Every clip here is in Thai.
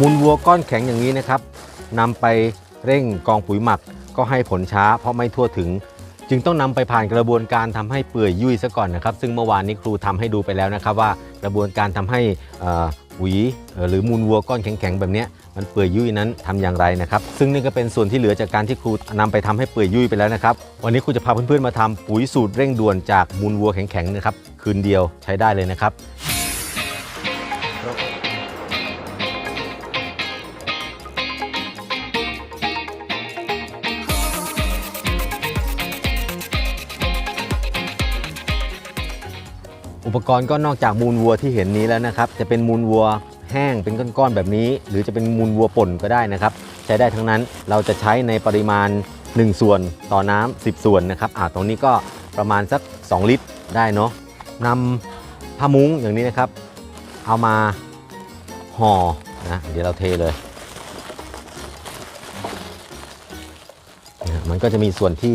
มูลวัวก้อนแข็งอย่างนี้นะครับนำไปเร่งกองปุ๋ยหมักก็ให้ผลช้าเพราะไม่ทั่วถึง จึงต้องนำไปผ่านกระบวนการทำให้เปื่อยยุ่ยซะก่อนนะครับ ซึ่งเมื่อวานนี้ครูทำให้ดูไปแล้วนะครับ ว่ากระบวนการทำให้เอ่อปุ๋ยเอ่อหรือมูลวัวก้อนแข็งๆแบบนี้มันเปื่อยยุ่ยนั้นทำอย่างไรนะครับ ซึ่งนี่ก็เป็นส่วนที่เหลือจากการที่ครูนำไปทำให้เปื่อยยุ่ยไปแล้วนะครับ วันนี้ครูจะพาเพื่อนๆมาทำปุ๋ยสูตรเร่งด่วนจากมูลวัวแข็งๆนะครับ คืนเดียวใช้ได้เลยนะครับ ปกรณ์ก็นอกจากมูลวัวที่เห็นนี้แล้วนะครับจะเป็นมูลวัวแห้งเป็นก้อนๆแบบนี้ หรือจะเป็นมูลวัวป่นก็ได้นะครับ ใช้ได้ทั้งนั้นเราจะใช้ในปริมาณ 1 ส่วนต่อน้ำ10 ส่วนนะครับอ่าตรงนี้ก็ประมาณสัก 2 ลิตรได้เนาะนำผ้ามุ้งอย่างนี้นะครับ เอามาห่อนะเดี๋ยวเราเทเลย มันก็จะมีส่วนที่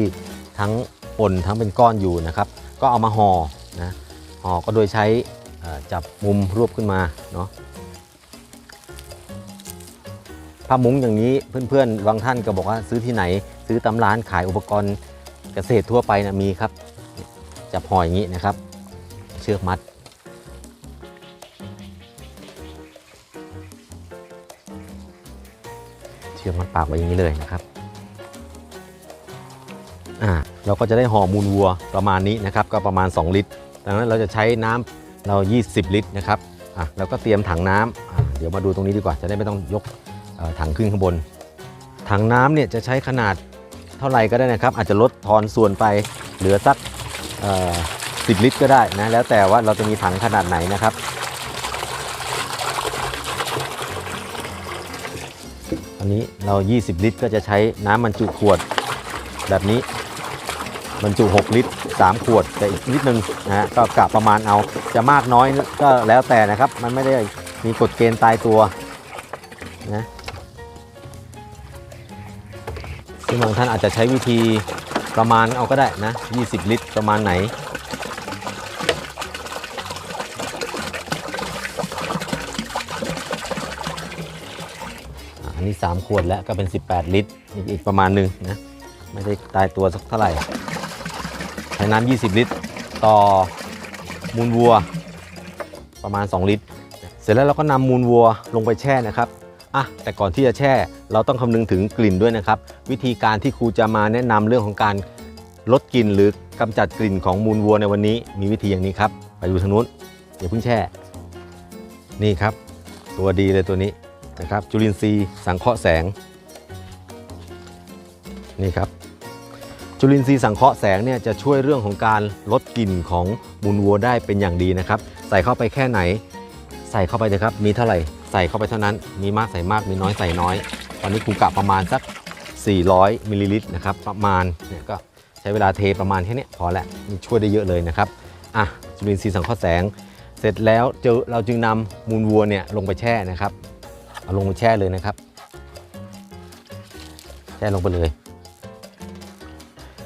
ทั้งป่นทั้งเป็นก้อนอยู่นะครับ ก็เอามาห่อนะ ห่อก็โดยใช้จับมุมรวบขึ้นมาเนาะผ้ามุ้งอย่างนี้เพื่อนๆบางท่านก็บอกว่าซื้อที่ไหน ซื้อตามร้านขายอุปกรณ์เกษตรทั่วไปนะมีครับ จับห่ออย่างนี้นะครับ เชือกมัด เชือกมัดปากไว้อย่างนี้เลยนะครับอ่าเราก็จะได้ห่อมูลวัวประมาณนี้นะครับ ก็ประมาณ 2 ลิตร ดังนั้นเราจะใช้น้ำเรา 20 ลิตรนะครับอะแล้วก็เตรียมถังน้ำอะเดี๋ยวมาดูตรงนี้ดีกว่า จะได้ไม่ต้องยกถังขึ้นข้างบน ถังน้ำเนี่ยจะใช้ขนาดเท่าไหร่ก็ได้นะครับ อาจจะลดทอนส่วนไปเหลือสักเอ่อ10ลิตรก็ได้นะ แล้วแต่ว่าเราจะมีถังขนาดไหนนะครับ อันนี้เรา 20 ลิตรก็จะใช้น้ำบรรจุขวดแบบนี้ บรรจุ 6 ลิตร 3 ขวดแต่อีกนิดนึงนะฮะก็กะประมาณเอาจะมากน้อยก็แล้วแต่นะครับ มันไม่ได้มีกฎเกณฑ์ตายตัวนะซึ่งบางท่านอาจจะใช้วิธีประมาณเอาก็ได้นะ 20 ลิตรประมาณไหนอันนี้ 3 ขวดแล้วก็เป็น 18 ลิตร อีกประมาณหนึ่งนะ ไม่ได้ตายตัวสักเท่าไหร่ ช้น้ำ20 ลิตร ต่อมูลวัว ประมาณ 2 ลิตร เสร็จแล้วเราก็นำมูลวัวลงไปแช่นะครับอะแต่ก่อนที่จะแช่เราต้องคำนึงถึงกลิ่นด้วยนะครับ วิธีการที่ครูจะมาแนะนำเรื่องของการลดกลิ่นหรือกำจัดกลิ่นของมูลวัวในวันนี้ มีวิธีอย่างนี้ครับ ไปดูทางนู้นอย่าเพิ่งแช่ นี่ครับ ตัวดีเลยตัวนี้นะครับ จุลินทรีย์สังเคราะห์แสง นี่ครับ จุลินทรีย์สังเคราะห์แสงเนี่ยจะช่วยเรื่องของการลดกลิ่นของมูลวัวได้เป็นอย่างดีนะครับ ใส่เข้าไปแค่ไหน ใส่เข้าไปเลยครับ มีเท่าไหร่ใส่เข้าไปเท่านั้น มีมากใส่มาก มีน้อยใส่น้อย ตอนนี้ครูกะประมาณสัก 400มิลลิลิตรนะครับ ประมาณเนี่ยก็ใช้เวลาเทประมาณแค่นี้พอแล้วมันช่วยได้เยอะเลยนะครับ อะ จุลินทรีย์สังเคราะห์แสง เสร็จแล้วเจอเราจึงนำมูลวัวเนี่ยลงไปแช่นะครับ เอาลงไปแช่เลยนะครับ แช่ลงไปเลย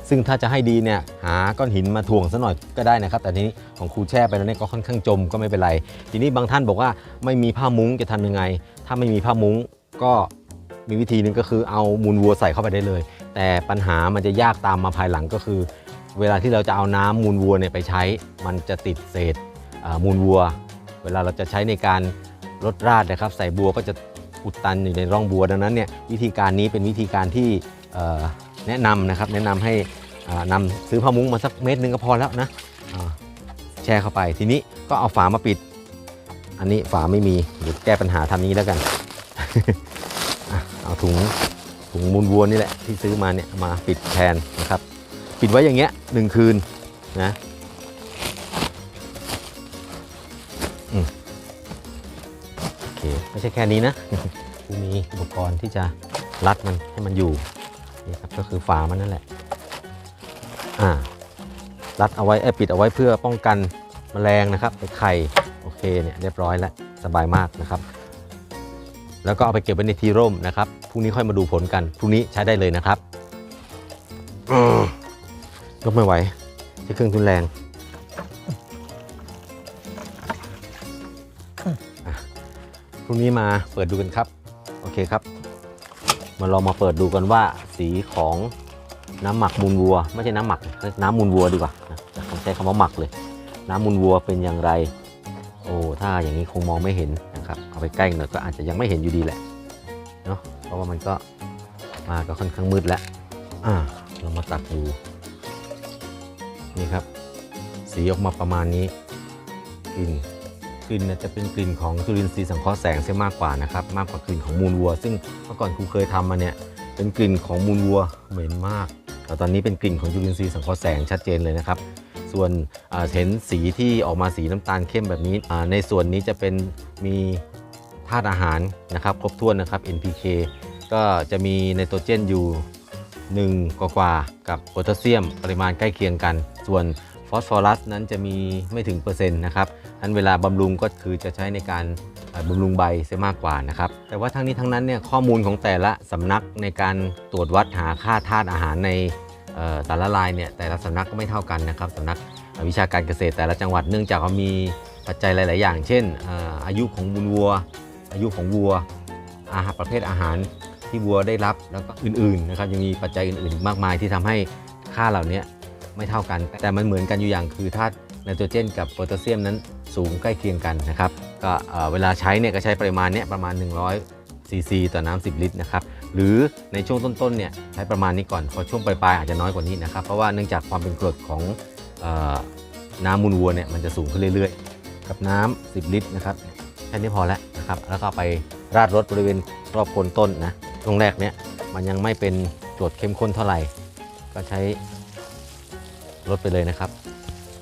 ซึ่งถ้าจะให้ดีเนี่ยหาก้อนหินมาถ่วงซะหน่อยก็ได้นะครับ แต่ทีนี้ของครูแช่ไปแล้วเนี่ยก็ค่อนข้างจมก็ไม่เป็นไร ทีนี้บางท่านบอกว่าไม่มีผ้ามุ้งจะทำยังไง ถ้าไม่มีผ้ามุ้งก็มีวิธีหนึ่งก็คือเอามูลวัวใส่เข้าไปได้เลย แต่ปัญหามันจะยากตามมาภายหลังก็คือ เวลาที่เราจะเอาน้ำมูลวัวเนี่ยไปใช้ มันจะติดเศษมูลวัว เวลาเราจะใช้ในการลดราดนะครับ ใส่บัวก็จะอุดตันอยู่ในร่องบัวดังนั้นเนี่ยวิธีการนี้เป็นวิธีการที่ แนะนำนะครับ แนะนำให้อ่านำซื้อผ้ามุ้งมาสักเม็ดหนึงก็พอแล้วนะแช่เข้าไปทีนี้ก็เอาฝามาปิด อันนี้ฝาไม่มีเดี๋ยวแก้ปัญหาทำนี้แล้วกัน เอาถุงถุงมูลวัวนี่แหละที่ซื้อมาเนี่ยมาปิดแทนนะครับ ปิดไว้อย่างเงี้ยหนึ่งคืนนะโอเคไม่ใช่แค่นี้นะกูมีอุปกรณ์ที่จะรัดมันให้มันอยู่ นี่ครับก็คือฝามันนั่นแหละอ่ารัดเอาไว้เอ้ปิดเอาไว้เพื่อป้องกันแมลงนะครับไอ้ไข่โอเคเนี่ยเรียบร้อยแล้วสบายมากนะครับ แล้วก็เอาไปเก็บไว้ในที่ร่มนะครับพรุ่งนี้ค่อยมาดูผลกันพรุ่งนี้ใช้ได้เลยนะครับอืมยกไม่ไหวใช้เครื่องทุนแรงพรุ่งนี้มาเปิดดูกันครับ โอเคครับ มาลองมาเปิดดูกันว่าสีของน้ำหมักมูลวัว ไม่ใช่น้ำหมักน้ำมูลวัวดีกว่านะผมใช้คำว่าหมักเลย น้ำมูลวัวเป็นอย่างไร โอ้ถ้าอย่างนี้คงมองไม่เห็นนะครับเอาไปใกล้หน่อยก็อาจจะยังไม่เห็นอยู่ดีแหละเนาะเพราะว่ามันก็มาก็ค่อนข้างมืดแล้วอ่าเรามาตักดูนี่ครับ สีออกมาประมาณนี้กลิ่น กลิ่นจะเป็นกลิ่นของจุลินทรีย์สังเคราะห์แสงเสียมากกว่านะครับมากกว่ากลิ่นของมูลวัว ซึ่งเมื่อก่อนครูเคยทำมาเนี่ยเป็นกลิ่นของมูลวัวเหม็นมาก แต่ตอนนี้เป็นกลิ่นของจุลินทรีย์สังเคราะห์แสงชัดเจนเลยนะครับ ส่วนเห็นสีที่ออกมาสีน้ำตาลเข้มแบบนี้ในส่วนนี้จะเป็นมีธาตุอาหารนะครับครบถ้วนนะครับ NPK ก็จะมีไนโตรเจนอยู่1กว่ากว่ากับโพแทสเซียมปริมาณใกล้เคียงกัน ส่วนฟอสฟอรัสนั้นจะมีไม่ถึงเปอร์เซ็นต์นะครับ นั้นเวลาบำรุงก็คือจะใช้ในการบำรุงใบเสียมากกว่านะครับ แต่ว่าทั้งนี้ทั้งนั้นเนี่ยข้อมูลของแต่ละสำนักในการตรวจวัดหาค่าธาตุอาหารในแต่ละลายเนี่ยแต่ละสำนักก็ไม่เท่ากันนะครับสำนักวิชาการเกษตรแต่ละจังหวัดเนื่องจากว่ามีปัจจัยหลาย ๆ อย่าง เช่น อายุของมูลวัว อายุของวัว อาหารประเภทอาหารที่วัวได้รับแล้วก็อื่น ๆ นะครับยังมีปัจจัยอื่น ๆ มากมายที่ทำให้ค่าเหล่านี้ไม่เท่ากัน แต่มันเหมือนกันอยู่อย่างคือธาตุไนโตรเจนกับโพแทสเซียมนั้น สูงใกล้เคียงกันนะครับก็เวลาใช้เนี่ยก็ใช้ปริมาณเนี้ยประมาณ 100ซีซีต่อน้ำ10 ลิตรนะครับหรือในช่วงต้นๆเนี่ยใช้ประมาณนี้ก่อนพอช่วงปลายๆอาจจะน้อยกว่านี้นะครับเพราะว่าเนื่องจากความเป็นกรดของออน้ำมูลวัวเนี่ยมันจะสูงขึ้นเรื่อยๆ กับน้ำ10 ลิตรนะครับแค่นี้พอแล้วนะครับแล้วก็ไปราดรถบริเวณรอบโคนต้นนะช่วงแรกเนี่ยมันยังไม่เป็นกรดเข้มข้นเท่าไหร่ ก็ใช้รถไปเลยนะครับ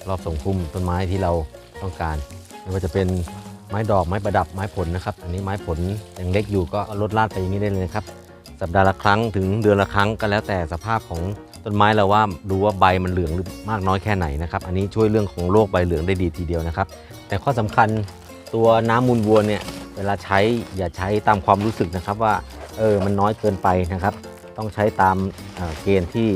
รอบส่งคุ้มต้นไม้ที่เรา ต้องการ ไม่ว่าจะเป็นไม้ดอกไม้ประดับไม้ผลนะครับ อันนี้ไม้ผลยังเล็กอยู่ก็ลดลาดไปอย่างนี้ได้เลยนะครับ สัปดาห์ละครั้งถึงเดือนละครั้งก็แล้วแต่สภาพของต้นไม้เราว่าดูว่าใบมันเหลืองหรือมากน้อยแค่ไหนนะครับ อันนี้ช่วยเรื่องของโรคใบเหลืองได้ดีทีเดียวนะครับ แต่ข้อสำคัญตัวน้ำมูลวัวเนี่ยเวลาใช้อย่าใช้ตามความรู้สึกนะครับว่าเออมันน้อยเกินไปนะครับ ต้องใช้ตามเอ่อเกณฑ์ที่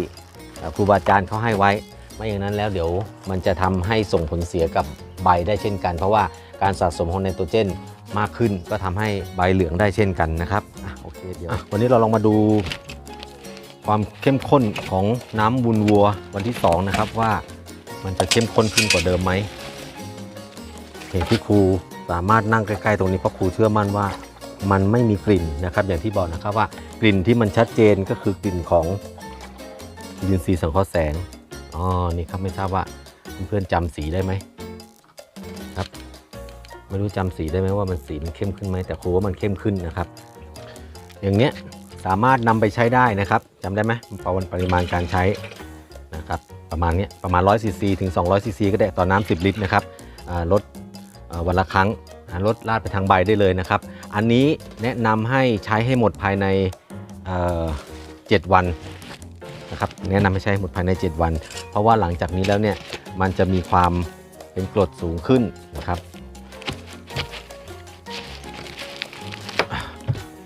ครูบาอาจารย์เขาให้ไว้ ไม่อย่างนั้นแล้วเดี๋ยวมันจะทำให้ส่งผลเสียกับใบได้เช่นกัน เพราะว่าการสะสมของไนโตรเจนมากขึ้นก็ทำให้ใบเหลืองได้เช่นกันนะครับอะโอเคเดี๋ยวอะวันนี้เราลองมาดู ความเข้มข้นของน้ำบุญวัววันที่ 2 นะครับว่ามันจะเข้มข้นขึ้นกว่าเดิมไหมเห็นที่ครูสามารถนั่งใกล้ๆตรงนี้เพราะครูเชื่อมั่นว่ามันไม่มีกลิ่นนะครับ อย่างที่บอกนะครับว่ากลิ่นที่มันชัดเจนก็คือกลิ่นของจุลินทรีย์สังเคราะห์แสง อ๋อนี่ครับไม่ทราบว่าเพื่อนๆจำสีได้ไหมครับไม่รู้จำสีได้ไหมว่ามันสีมันเข้มขึ้นไหมแต่ครูว่ามันเข้มขึ้นนะครับ อย่างเนี้ยสามารถนำไปใช้ได้นะครับจำได้ไหมประมาณปริมาณการใช้นะครับ ประมาณเนี้ยประมาณ100ซีซีถึง200ซีซีก็ได้ต่อน้ำ10 ลิตรนะครับลดวันละครั้งลดลาดไปทางใบได้เลยนะครับ อันนี้แนะนำให้ใช้ให้หมดภายในเ7วัน นะครับแนะนำให้ใช้หมดภายใน 7 วัน เพราะว่าหลังจากนี้แล้วเนี่ยมันจะมีความเป็นกรดสูงขึ้นนะครับ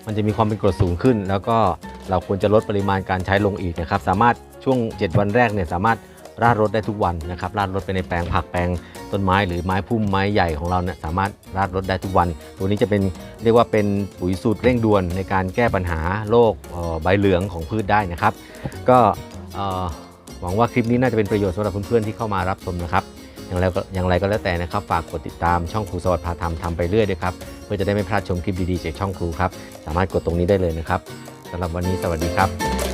มันจะมีความเป็นกรดสูงขึ้น แล้วก็เราควรจะลดปริมาณการใช้ลงอีกนะครับ สามารถช่วง 7 วันแรกเนี่ยสามารถราดรถได้ทุกวันนะครับราดรถไปในแปลงผักแปลงต้นไม้หรือไม้พุ่มไม้ใหญ่ของเราเนี่ยสามารถราดรถได้ทุกวัน ตัวนี้จะเป็นเรียกว่าเป็นปุ๋ยสูตรเร่งด่วนในการแก้ปัญหาโรคใบเหลืองของพืชได้นะครับ ก็หวังว่าคลิปนี้น่าจะเป็นประโยชน์สำหรับเพื่อนๆที่เข้ามารับชมนะครับ อย่างไรก็อย่างไรก็แล้วแต่นะครับฝากกดติดตามช่องครูสวัสดิ์พาทำทำไปเรื่อยด้วยครับเพื่อจะได้ไม่พลาดชมคลิปดีๆจากช่องครูครับสามารถกดตรงนี้ได้เลยนะครับสำหรับวันนี้สวัสดีครับ